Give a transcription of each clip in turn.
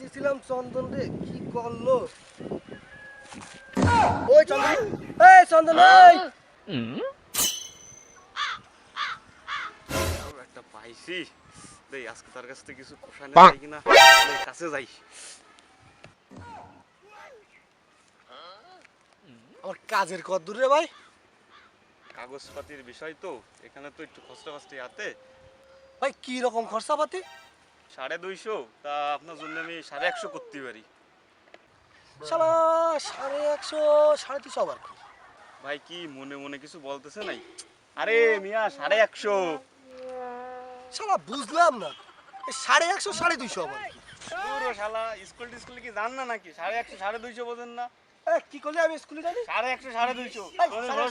দিছিলাম চন্দন রে কি করল? ওই চন্দন এই চন্দন এই! একটা পাইছি। দেই আজকে তার কাছ থেকে কিনা? কাছে যাই। আমার কাজের কত দূর রে ভাই? কাগজপাতির বিষয় তো এখানে তো একটু খসটা খসটি হাতে। ভাই কি রকম খরচাপাতি সাড়ে দুইশো? তা আপনার জন্য আমি সাড়ে একশো করতে পারি। শালা সাড়ে একশো সাড়ে তিনশো আবার কি? ভাই কি মনে মনে কিছু বলতেছে নাই? আরে মিয়া সাড়ে একশো। শালা বুঝলাম না। এই সাড়ে একশো সাড়ে দুইশো আবার কি? পুরো শালা স্কুল টিস্কুল কি জান না নাকি? সাড়ে একশো সাড়ে দুইশো বোঝেন না। কি করলি আমি স্কুলে জানি সাড়ে একশো সাড়ে দুইশো। এই, সাড়ে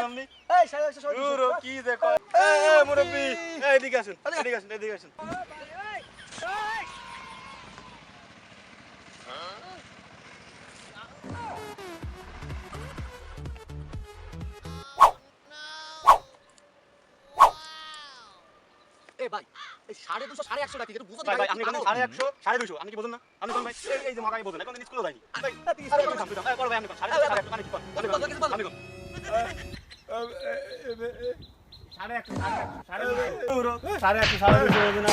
আপনি এই সাড়ে একশো সাড়ে দুইশো। পুরো কি দেখো। এই, এই, মুরব্বি। এই, এদিকে আসুন এদিকে আসুন এদিকে আসুন। এ ভাই এই সাড়ে দুশো সাড়ে একশো টাকা বুঝতে ভাই আপনি এখানে সাড়ে একশো সাড়ে দুশো আপনি কি বোঝেন না আপনি কোন ভাই এই যে মাকাই বোঝেন এখন স্কুলে যাইনি ভাই আপনি সাড়ে সাড়ে একশো সাড়ে দুশো বোঝে না